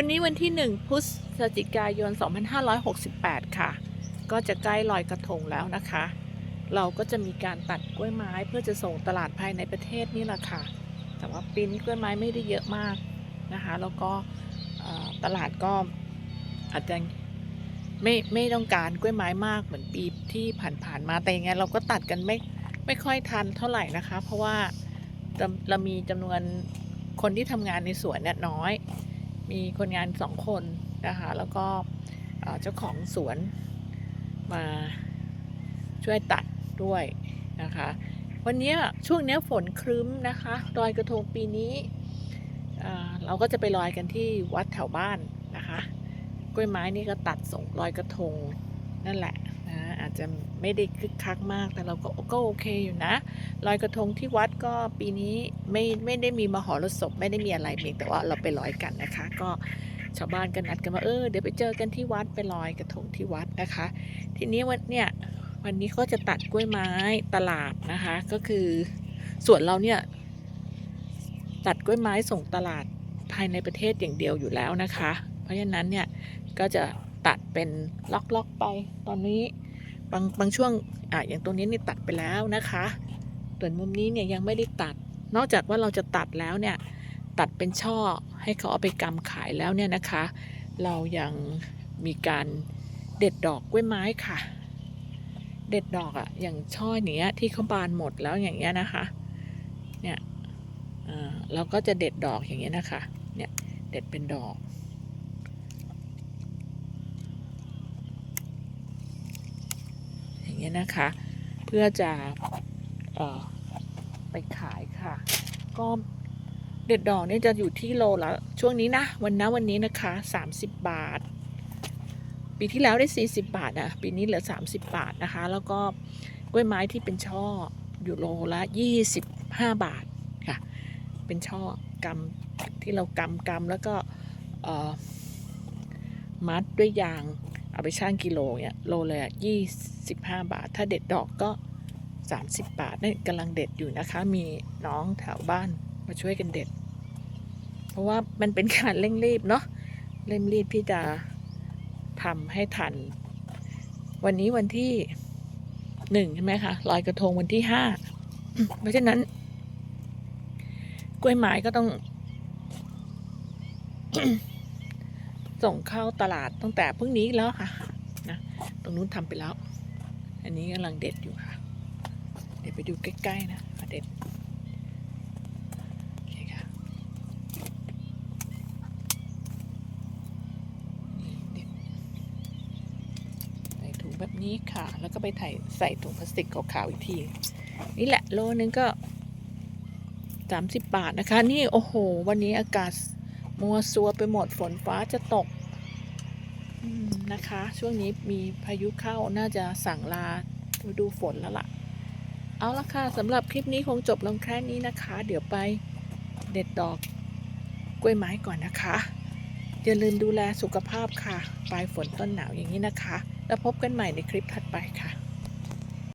วันนี้วันที่ 1พฤศจิกายน 2568 ค่ะ ก็จะใกล้ลอยกระทงแล้วนะคะ เราก็จะมีการตัดกล้วยไม้เพื่อจะส่งตลาดภายในประเทศนี่แหละค่ะ แต่ว่าปีนี้กล้วยไม้ไม่ได้เยอะมากนะคะ แล้วก็ตลาดก็อาจจะไม่ไม่ต้องการกล้วยไม้มากเหมือนปีที่ผ่านๆมา แต่ยังไงเราก็ตัดกันไม่ไม่ค่อยทันเท่าไหร่นะคะ เพราะว่าเราเรามีจำนวนคนที่ทำงานในสวนเนี่ยน้อย มีคนงานสองคนนะคะแล้วก็เจ้าของสวนมาช่วยตัดด้วยนะคะ วันเนี้ยช่วงเนี้ยฝนครึ้มนะคะลอยกระทงปีนี้เอ่อเราก็จะไปลอยกันที่วัดแถวบ้านนะคะ กล้วยไม้นี่ก็ตัดส่งลอยกระทงนั่นแหละนะอาจจะไม่ได้คึกคักมากแต่เราก็ก็โอเคอยู่นะ ลอยกระทงที่วัดก็ปีนี้ไม่ไม่ได้มีมหรสพไม่ได้มีอะไรเพียงแต่ว่าเราไปลอยกันนะคะ ก็ชาวบ้านก็นัดกันว่าเออเดี๋ยวไปเจอกันที่วัดไปลอยกระทงที่วัดนะคะ ทีนี้วันเนี่ยวันนี้ก็จะตัดกล้วยไม้ตลาดนะคะ ก็คือส่วนเราเนี่ยตัดกล้วยไม้ส่งตลาดภายในประเทศอย่างเดียวอยู่แล้วนะคะ เพราะฉะนั้นเนี่ยก็จะตัดเป็นล็อกๆไปตอนนี้บางบางช่วงอะอย่างตรงนี้นี่ตัดไปแล้วนะคะ ส่วนมุมนี้เนี่ยยังไม่ได้ตัด นอกจากว่าเราจะตัดแล้วเนี่ยตัดเป็นช่อให้เขาเอาไปกำขายแล้วเนี่ยนะคะ เรายังมีการเด็ดดอกกล้วยไม้ค่ะ เด็ดดอกอะ่ะอย่างช่อเนี้ยที่เขาบานหมดแล้วอย่างเงี้ยนะคะเนี่ยเราก็จะเด็ดดอกอย่างเงี้ยนะคะเนี่ยเด็ดเป็นดอกอย่างเงี้ยนะคะ เพื่อจะ ไปขายค่ะ ก็เด็ดดอกเนี่ยจะอยู่ที่โลละช่วงนี้นะ วันนะวันนี้นะคะ 30 บาท ปีที่แล้วได้ 40 บาทนะปีนี้เหลือ 30 บาทนะคะ แล้วก็กล้วยไม้ที่เป็นช่ออยู่โลละ 25 บาทค่ะ เป็นช่อกำที่เรากำกำแล้วก็มัดด้วยยางเอาไปชั่งกิโลเนี่ยโลละยี่สิบห้าบาท ถ้าเด็ดดอกก็ 30 บาทนี่กำลังเด็ดอยู่นะคะ มีน้องแถวบ้านมาช่วยกันเด็ด เพราะว่ามันเป็นการเร่งรีบเนาะเร่งรีบที่จะทำให้ทัน วันนี้วันที่หนึ่งใช่ไหมคะลอยกระทงวันที่ห้าเพราะฉะนั้น กล้วยไม้ก็ต้อง ส่งเข้าตลาดตั้งแต่พรุ่งนี้แล้วค่ะนะตรงนู้นทำไปแล้ว อันนี้กำลังเด็ดอยู่ค่ะ ดี๋ยวไปดูใกล้ๆนะมาเด็ดโอเคค่ะนี่เด็ดใส่ถุงแบบนี้ค่ะ แล้วก็ไปถ่ายใส่ถุงพลาสติกขาวๆอีกที นี่แหละโลนึงก็สามสิบบาทนะคะ นี่โอ้โห วันนี้อากาศมัวซัวไปหมดฝนฟ้าจะตกนะคะ ช่วงนี้มีพายุเข้าน่าจะสั่งลาดูฝนแล้วล่ะ เอาละค่ะสำหรับคลิปนี้คงจบลงแค่นี้นะคะ เดี๋ยวไปเด็ดดอกกล้วยไม้ก่อนนะคะ อย่าลืมดูแลสุขภาพค่ะ ปลายฝนต้นหนาวอย่างนี้นะคะ แล้วพบกันใหม่ในคลิปถัดไปค่ะ